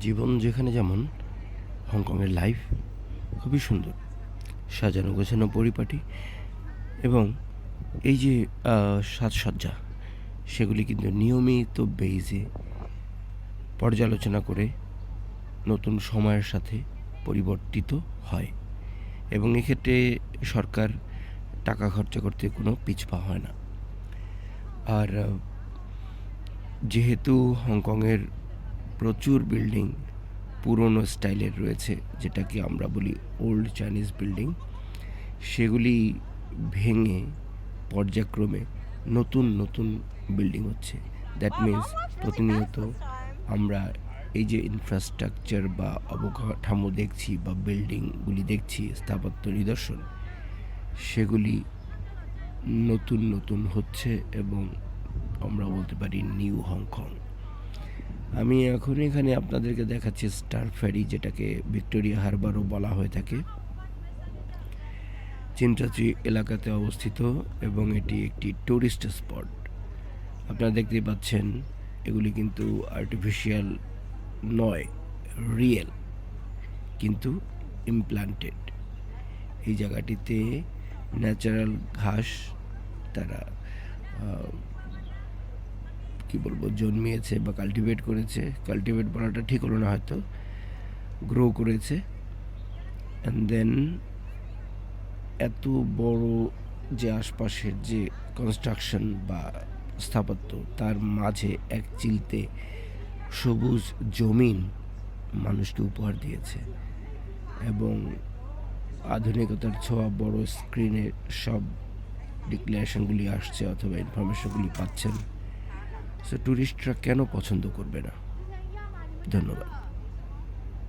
জীবন যেখানে যেমন, হংকংয়ের লাইফ খুবই সুন্দর। সাজানো গোছানো পরিপাটি এবং এই যে সাজসজ্জা, সেগুলি কিন্তু নিয়মিত বেইজে পর্যালোচনা করে নতুন সময়ের সাথে পরিবর্তিত হয় এবং এক্ষেত্রে সরকার টাকা খরচা করতে কোনো পিছপা হয় না। আর যেহেতু হংকংয়ের প্রচুর বিল্ডিং পুরনো স্টাইলের রয়েছে, যেটাকে আমরা বলি ওল্ড চাইনিজ বিল্ডিং। সেগুলি ভেঙে পর্যায়ক্রমে নতুন নতুন বিল্ডিং হচ্ছে। দ্যাট মিন্স প্রতিনিয়ত আমরা এই যে ইনফ্রাস্ট্রাকচার বা অবকাঠামো দেখছি বা বিল্ডিংগুলি দেখছি, স্থাপত্য নিদর্শন, সেগুলি নতুন নতুন হচ্ছে এবং আমরা বলতে পারি নিউ হংকং। আমি এখন এখানে আপনাদেরকে দেখাচ্ছি স্টার ফেরি, যেটাকে ভিক্টোরিয়া হারবারও বলা হয়ে থাকে। চিন্তাচি এলাকাতে অবস্থিত এবং এটি একটি টুরিস্ট স্পট। আপনারা দেখতেই পাচ্ছেন, এগুলি কিন্তু আর্টিফিশিয়াল নয় রিয়েল কিন্তু ইমপ্লান্টেড এই জায়গাটিতে ন্যাচারাল ঘাস, তারা কি বলব, জন্মিয়েছে বা কাল্টিভেট করেছে। কাল্টিভেট বলাটা ঠিক হলো না হয়তো। গ্রো করেছে। অ্যান্ড দেন এত বড় যে আশপাশের যে কনস্ট্রাকশন বা স্থাপত্য, তার মাঝে এক চিলতে সবুজ জমিন মানুষকে উপহার দিয়েছে। এবং আধুনিকতার ছোঁয়া বড় স্ক্রিনে সব ডিক্লারেশনগুলি আসছে অথবা ইনফরমেশনগুলি পাচ্ছেন। সো ট্যুরিস্টরা কেন পছন্দ করবে না? ধন্যবাদ।